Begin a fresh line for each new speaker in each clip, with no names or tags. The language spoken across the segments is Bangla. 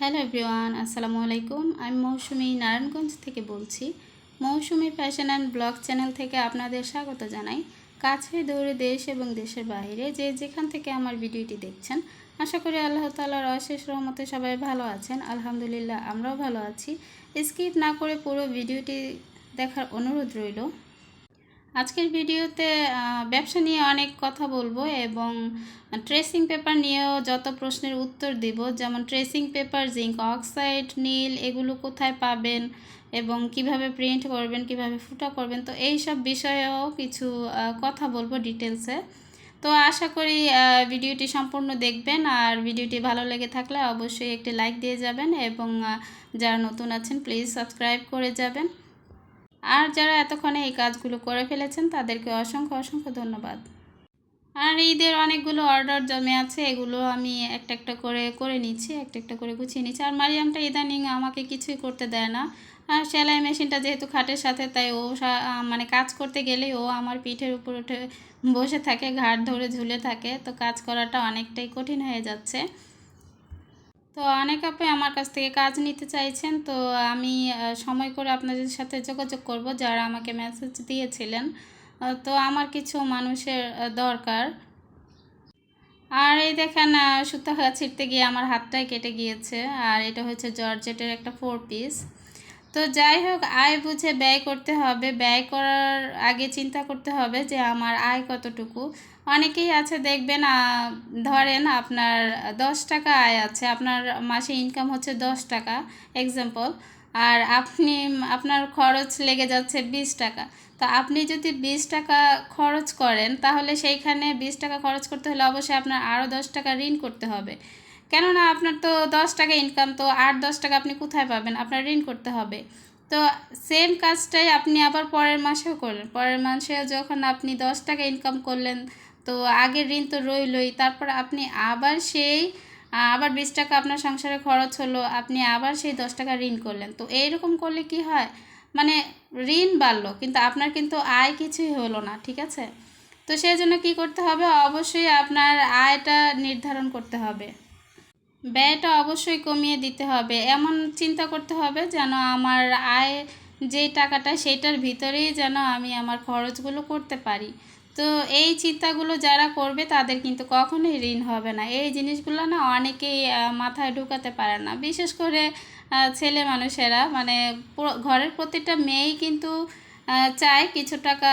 হ্যালো এভরিওয়ান, আসসালামু আলাইকুম। আমি মৌসুমি নারায়ণগঞ্জ থেকে বলছি। Mousumi fashion and blog channel থেকে আপনাদের স্বাগত জানাই। কাছে দৌড়ে দেশ এবং দেশের বাইরে যে যেখান থেকে আমার ভিডিওটি দেখছেন, আশা করি আল্লাহ তালার অশেষ রহমতে সবাই ভালো আছেন। আলহামদুলিল্লাহ, আমরাও ভালো আছি। স্কিপ না করে পুরো ভিডিওটি দেখার অনুরোধ রইল। আজকের ভিডিওতে ব্যবসা নিয়ে অনেক কথা বলব এবং ট্রেসিং পেপার নিয়েও যত প্রশ্নের উত্তর দিব, যেমন ট্রেসিং পেপার, জিঙ্ক অক্সাইড, নীল, এগুলো কোথায় পাবেন এবং কীভাবে প্রিন্ট করবেন, কীভাবে ফুটা করবেন, তো এই সব বিষয়েও কিছু কথা বলব ডিটেলসে তো আশা করি ভিডিওটি সম্পূর্ণ দেখবেন আর ভিডিওটি ভালো লেগে থাকলে অবশ্যই একটি লাইক দিয়ে যাবেন এবং যারা নতুন আছেন, প্লিজ সাবস্ক্রাইব করে যাবেন। আর যারা এতক্ষণে এই কাজগুলো করে ফেলেছেন, তাদেরকে অসংখ্য অসংখ্য ধন্যবাদ। আর ঈদের অনেকগুলো অর্ডার জমে আছে, এগুলো আমি একটা একটা করে করে নিচ্ছি, একটা একটা করে গুছিয়ে নিচ্ছি। আর মারিয়ামটা ইদানিং আমাকে কিছুই করতে দেয় না। আর সেলাই মেশিনটা যেহেতু খাটের সাথে, তাই ও মানে কাজ করতে গেলেই ও আমার পিঠের উপর উঠে বসে থাকে ঘাট ধরে ঝুলে থাকে। তো কাজ করাটা অনেকটাই কঠিন হয়ে যাচ্ছে। তো অনেক আপনি আমার কাছ থেকে কাজ নিতে চাইছেন, তো আমি সময় করে আপনাদের সাথে যোগাযোগ করব। যারা আমাকে মেসেজ দিয়েছিলেন তো আমার কিছু মানুষের দরকার। আর এই দেখেন সুতা ছিঁড়তে গিয়ে আমার হাতটাই কেটে গিয়েছে। আর এটা হচ্ছে জর্জেটের একটা ফোর পিস তো যাই হোক, আয় বুঝে ব্যয় করতে হবে। ব্যয় করার আগে চিন্তা করতে হবে যে আমার আয় কতটুকু। অনেকেই আছে, দেখবেন ধরেন আপনার দশ টাকা আয় আছে, আপনার মাসে ইনকাম হচ্ছে দশ টাকা এক্সাম্পল আর আপনি, আপনার খরচ লেগে যাচ্ছে বিশ টাকা। তো আপনি যদি বিশ টাকা খরচ করেন, তাহলে সেইখানে বিশ টাকা খরচ করতে হলে অবশ্যই আপনার আরও দশ টাকা ঋণ করতে হবে। কেননা আপনার তো দশ টাকা ইনকাম তো আট দশ টাকা আপনি কোথায় পাবেন? আপনার ঋণ করতে হবে। তো সেম কাজটাই আপনি আবার পরের মাসেও করলেন। পরের মাসেও যখন আপনি দশ টাকা ইনকাম করলেন তো আগের ঋণ তো রইলই। তারপর আপনি আবার সেই আবার বিশ টাকা আপনার সংসারে খরচ হলো, আপনি আবার সেই দশ টাকা ঋণ করলেন। তো এইরকম করলে কি হয়? মানে ঋণ বাড়লো, কিন্তু আপনার কিন্তু আয় কিছুই হলো না, ঠিক আছে? তো সেই জন্য কী করতে হবে? অবশ্যই আপনার আয়টা নির্ধারণ করতে হবে। ব্যয়টা অবশ্যই কমিয়ে দিতে হবে। এমন চিন্তা করতে হবে যেন আমার আয় যে টাকাটা, সেটার ভিতরেই যেন আমি আমার খরচগুলো করতে পারি। তো এই চিন্তাগুলো যারা করবে তাদের কিন্তু কখনোই ঋণ হবে না। এই জিনিসগুলো না অনেকেই মাথায় ঢুকাতে পারে না। বিশেষ করে ছেলে মানুষেরা মানে ঘরের প্রতিটা মেয়েই কিন্তু চায় কিছু টাকা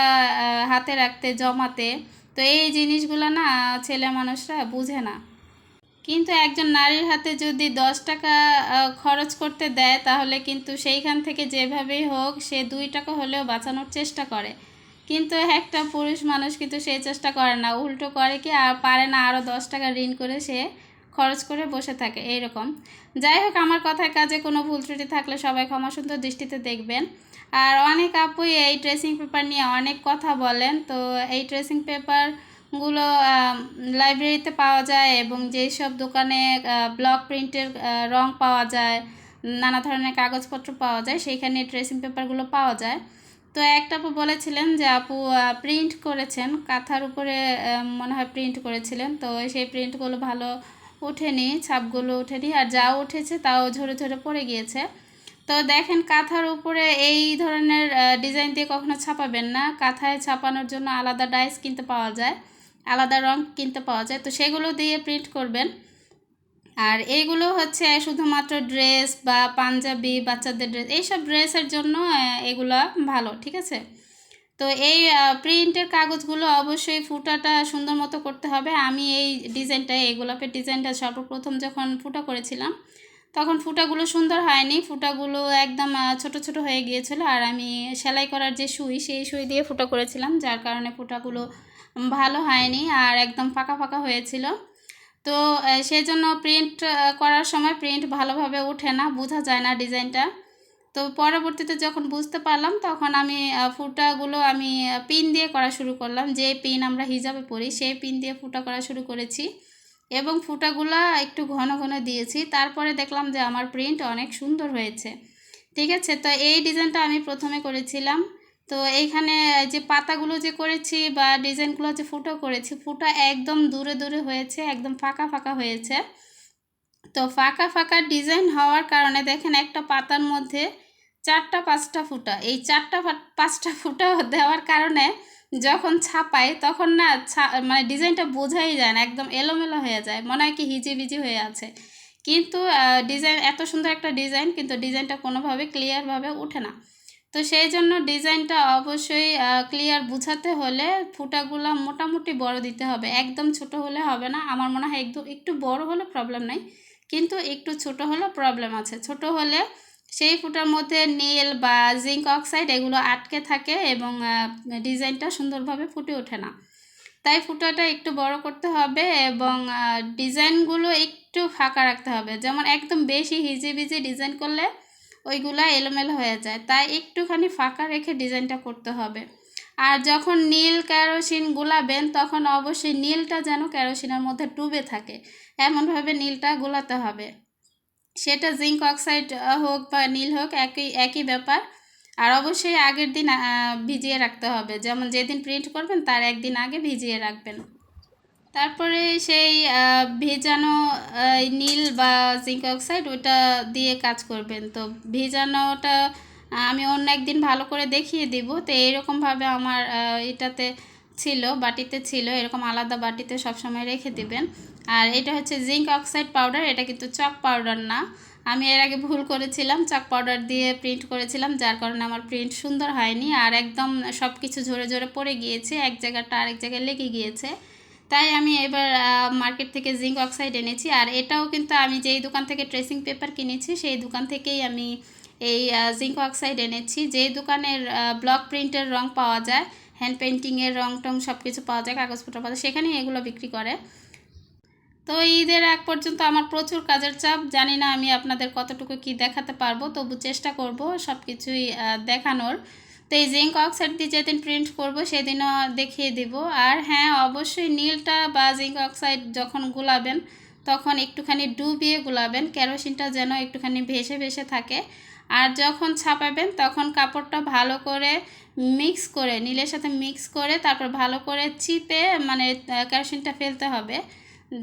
হাতে রাখতে, জমাতে। তো এই জিনিসগুলো না, ছেলে মানুষরা বুঝে না। কিন্তু একজন নারীর হাতে যদি দশ টাকা খরচ করতে দেয়, তাহলে কিন্তু সেইখান থেকে যেভাবেই হোক, সে দুই টাকা হলেও বাঁচানোর চেষ্টা করে। কিন্তু একটা পুরুষ মানুষ কিন্তু সেই চেষ্টা করে না, উল্টো করে কি আর পারে না আরও দশ টাকা ঋণ করে সে খরচ করে বসে থাকে, এইরকম। যাই হোক, আমার কথায় কাজে কোনো ভুল ত্রুটি থাকলে সবাই ক্ষমা সুন্দর দৃষ্টিতে দেখবেন। আর অনেক আপুই এই ট্রেসিং পেপার নিয়ে অনেক কথা বলেন, তো এই ড্রেসিং পেপারগুলো লাইব্রেরিতে পাওয়া যায় এবং যেই সব দোকানে ব্লক প্রিন্টের রং পাওয়া যায়, নানা ধরনের কাগজপত্র পাওয়া যায়, সেইখানে ট্রেসিং পেপারগুলো পাওয়া যায়। তো একটা আপু বলেছিলেন যে, আপু প্রিন্ট করেছেন, কাঁথার উপরে মনে হয় প্রিন্ট করেছিলেন। তো সেই প্রিন্টগুলো ভালো ওঠেনি ছাপগুলো ওঠেনি আর যা উঠেছে তাও ঝরে ঝরে পড়ে গিয়েছে। তো দেখেন কাঁথার উপরে এই ধরনের ডিজাইন দিয়ে কখনো ছাপাবেন না। কাঁথায় ছাপানোর জন্য আলাদা ডাইস কিনতে পাওয়া যায়, আলাদা রং কিনতে পাওয়া যায়। তো সেগুলো দিয়ে প্রিন্ট করবেন। আর এইগুলো হচ্ছে শুধুমাত্র ড্রেস বা পাঞ্জাবি বাচ্চাদের ড্রেস এইসব ড্রেসের জন্য এগুলা ভালো, ঠিক আছে? তো এই প্রিন্টের কাগজগুলো অবশ্যই ফুটাটা সুন্দর মতো করতে হবে। আমি এই ডিজাইনটা এই গোলাপের ডিজাইনটা সর্বপ্রথম যখন ফুটা করেছিলাম, তখন ফুটাগুলো সুন্দর হয়নি। ফুটাগুলো একদম ছোট ছোট হয়ে গিয়েছিল আর আমি সেলাই করার যে সুই, সেই সুই দিয়ে ফুটা করেছিলাম, যার কারণে ফুটাগুলো ভালো হয়নি আর একদম ফাঁকা ফাঁকা হয়েছিল। তো সেই জন্য প্রিন্ট করার সময় প্রিন্ট ভালোভাবে ওঠে না, বোঝা যায় না ডিজাইনটা তো পরবর্তীতে যখন বুঝতে পারলাম, তখন আমি ফুটাগুলো আমি পিন দিয়ে করা শুরু করলাম। যে পিন আমরা হিজাবে পরি, সেই পিন দিয়ে ফুটা করা শুরু করেছি এবং ফুটাগুলো একটু ঘন ঘন দিয়েছি। তারপরে দেখলাম যে আমার প্রিন্ট অনেক সুন্দর হয়েছে। ঠিক আছে? তো এই ডিজাইনটা আমি প্রথমে করেছিলাম। তো এইখানে যে পাতাগুলো যে করেছি বা ডিজাইনগুলো যে ফুটো করেছি, ফুটা একদম দূরে দূরে হয়েছে, একদম ফাঁকা ফাঁকা হয়েছে। তো ফাঁকা ফাঁকা ডিজাইন হওয়ার কারণে দেখেন একটা পাতার মধ্যে চারটা পাঁচটা ফুটা। এই চারটা পাঁচটা ফুটা দেওয়ার কারণে যখন ছাপাই তখন না মানে ডিজাইনটা বোঝাই যায় না, একদম এলোমেলো হয়ে যায়, মনে হয় কি হিজিবিজি হয়ে আছে। কিন্তু ডিজাইন এত সুন্দর একটা ডিজাইন, কিন্তু ডিজাইনটা কোনোভাবে ক্লিয়ারভাবে ওঠে না। তো সেই জন্য ডিজাইনটা অবশ্যই ক্লিয়ার বুঝাতে হলে ফুটাগুলো মোটামুটি বড় দিতে হবে। একদম ছোট হলে হবে না। আমার মনে হয় একদম, একটু বড় হলে প্রবলেম নাই, কিন্তু একটু ছোট হলে প্রবলেম আছে। ছোট হলে সেই ফুটার মধ্যে নীল বা জিঙ্ক অক্সাইড এগুলো আটকে থাকে এবং ডিজাইনটা সুন্দরভাবে ফুটে ওঠে না। তাই ফুটাটা একটু বড় করতে হবে এবং ডিজাইনগুলো একটু ফাঁকা রাখতে হবে। যেমন একদম বেশি হিজিবিজি ডিজাইন করলে ওইগুলা এলোমেলো হয়ে যায়। তাই একটুখানি ফাঁকা রেখে ডিজাইনটা করতে হবে। আর যখন নীল ক্যারোসিন গুলাবেন তখন অবশ্যই নীলটা যেন ক্যারোসিনের মধ্যে ডুবে থাকে। এমনভাবে নীলটা গোলাতে হবে। সেটা জিঙ্ক অক্সাইড হোক বা নীল হোক, একই একই ব্যাপার। আর অবশ্যই আগের দিন ভিজিয়ে রাখতে হবে। যেমন যেদিন প্রিন্ট করবেন, তার একদিন আগে ভিজিয়ে রাখবেন। তারপরে সেই ভেজানো নীল বা জিঙ্ক অক্সাইড ওটা দিয়ে কাজ করবেন। তো ভেজানোটা আমি অন্য একদিন ভালো করে দেখিয়ে দিব। তো এইরকমভাবে আমার এটাতে ছিল, বাটিতে ছিল, এরকম আলাদা বাটিতে সবসময় রেখে দিবেন। আর এটা হচ্ছে জিঙ্ক অক্সাইড পাউডার, এটা কিন্তু চক পাউডার না। আমি এর আগে ভুল করেছিলাম, চক পাউডার দিয়ে প্রিন্ট করেছিলাম, যার কারণে আমার প্রিন্ট সুন্দর হয়নি। আর একদম সব কিছু ঝরে ঝরে পড়ে গিয়েছে, এক জায়গাটা আরেক জায়গায় লেগে গিয়েছে। তাই আমি এবার মার্কেট থেকে জিঙ্ক অক্সাইড এনেছি। আর এটাও কিন্তু আমি যেই দোকান থেকে ট্রেসিং পেপার কিনেছি, সেই দোকান থেকেই আমি এই জিঙ্ক অক্সাইড এনেছি। যেই দোকানের ব্লক প্রিন্টের রং পাওয়া যায় হ্যান্ড পেন্টিংয়ের রং টং সব কিছু পাওয়া যায়, কাগজপত্র পাওয়া যায়, সেখানেই এগুলো বিক্রি করে। তো ঈদের আগ পর্যন্ত আমার প্রচুর কাজের চাপ। জানি না আমি আপনাদের কতটুকু কি দেখাতে পারব, তবু চেষ্টা করব সব কিছুই দেখানোর। তো এই জিঙ্ক অক্সাইড দিয়ে যেদিন প্রিন্ট করব, সেদিনও দেখিয়ে দিব। আর হ্যাঁ অবশ্যই নীলটা বা জিঙ্ক অক্সাইড যখন গুলাবেন, তখন একটুখানি ডুবিয়ে গুলাবেন। কেরোসিনটা যেন একটুখানি ভেসে ভেসে থাকে। আর যখন ছাপাবেন, তখন কাপড়টা ভালো করে মিক্স করে, নীলের সাথে মিক্স করে, তারপর ভালো করে চিপে মানে কেরোসিনটা ফেলতে হবে।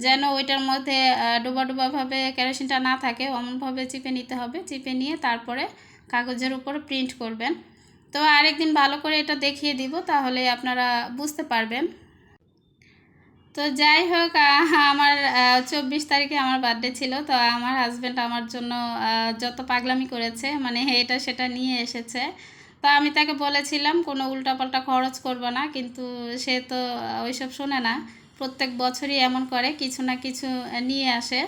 যেন ওইটার মধ্যে ডোবা ডোবাভাবে কেরোসিনটা না থাকে অমনভাবে চিপে নিতে হবে। চিপে নিয়ে তারপরে কাগজের উপর প্রিন্ট করবেন। তো আরেকদিন ভালো করে এটা দেখিয়ে দিব, তাহলে আপনারা বুঝতে পারবেন। তো যাই হোক আমার চব্বিশ তারিখে আমার বার্থডে ছিল, তো আমার হাজব্যান্ড আমার জন্য যত পাগলামি করেছে মানে এটা সেটা নিয়ে এসেছে। তো আমি তাকে বলেছিলাম, কোনো উল্টাপাল্টা খরচ করব না, কিন্তু সে তো ওইসব শোনে না। প্রত্যেক বছরই এমন করে, কিছু না কিছু নিয়ে আসে।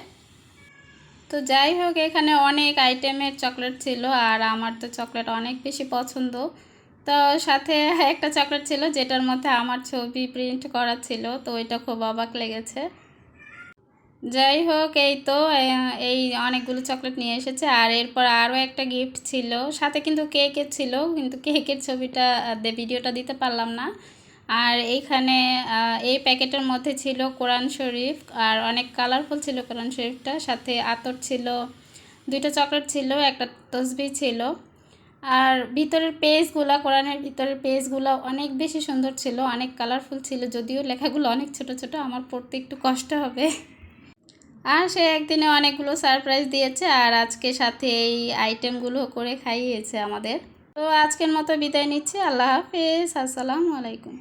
তো যাই হোক, এখানে অনেক আইটেমের চকলেট ছিল আর আমার তো চকলেট অনেক বেশি পছন্দ। তো সাথে একটা চকলেট ছিল যেটার মধ্যে আমার ছবি প্রিন্ট করা ছিল, তো এটা খুব অবাক লেগেছে। যাই হোক, এই তো এই অনেকগুলো চকলেট নিয়ে এসেছে আর এরপর আরও একটা গিফট ছিল। সাথে কিন্তু কেকের ছিল, কিন্তু কেকের ছবিটা ভিডিওটা দিতে পারলাম না। আর এইখানে এই প্যাকেটের মধ্যে ছিল কোরআন শরীফ, আর অনেক কালারফুল ছিল কোরআন শরীফটা। সাথে আতর ছিল, দুইটা চকলেট ছিল, একটা তসবি ছিল। আর ভিতরের পেজগুলো কোরআনের ভিতরের পেজগুলো অনেক বেশি সুন্দর ছিল, অনেক কালারফুল ছিল, যদিও লেখাগুলো অনেক ছোট ছোট, আমার পড়তে একটু কষ্ট হবে। আর সে একদিনে অনেকগুলো সারপ্রাইজ দিয়েছে, আর আজকে সাথে এই আইটেমগুলো করে খাইয়েছে আমাদের। তো আজকের মতো বিদায় নিচ্ছি, আল্লাহ হাফেজ, আসসালামু আলাইকুম।